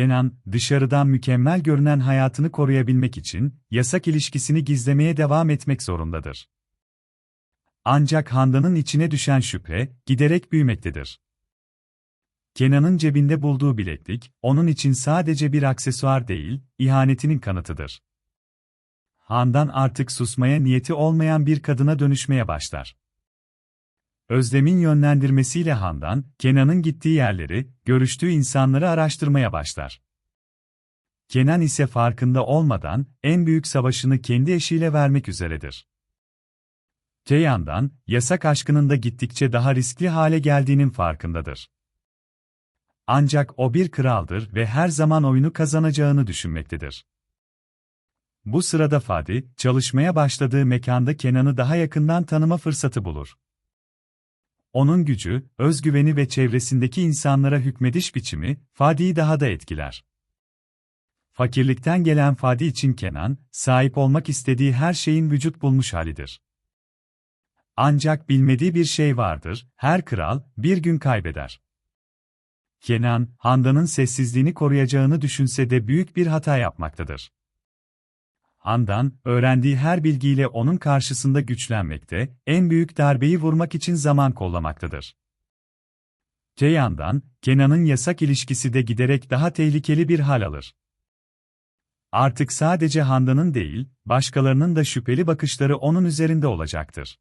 Kenan, dışarıdan mükemmel görünen hayatını koruyabilmek için, yasak ilişkisini gizlemeye devam etmek zorundadır. Ancak Handan'ın içine düşen şüphe, giderek büyümektedir. Kenan'ın cebinde bulduğu bileklik, onun için sadece bir aksesuar değil, ihanetinin kanıtıdır. Handan artık susmaya niyeti olmayan bir kadına dönüşmeye başlar. Özlem'in yönlendirmesiyle Handan, Kenan'ın gittiği yerleri, görüştüğü insanları araştırmaya başlar. Kenan ise farkında olmadan, en büyük savaşını kendi eşiyle vermek üzeredir. Te yandan, yasak aşkının da gittikçe daha riskli hale geldiğinin farkındadır. Ancak o bir kraldır ve her zaman oyunu kazanacağını düşünmektedir. Bu sırada Fadi, çalışmaya başladığı mekanda Kenan'ı daha yakından tanıma fırsatı bulur. Onun gücü, özgüveni ve çevresindeki insanlara hükmediş biçimi, Fadi'yi daha da etkiler. Fakirlikten gelen Fadi için Kenan, sahip olmak istediği her şeyin vücut bulmuş halidir. Ancak bilmediği bir şey vardır, her kral, bir gün kaybeder. Kenan, Handan'ın sessizliğini koruyacağını düşünse de büyük bir hata yapmaktadır. Handan, öğrendiği her bilgiyle onun karşısında güçlenmekte, en büyük darbeyi vurmak için zaman kollamaktadır. Te yandan, Kenan'ın yasak ilişkisi de giderek daha tehlikeli bir hal alır. Artık sadece Handan'ın değil, başkalarının da şüpheli bakışları onun üzerinde olacaktır.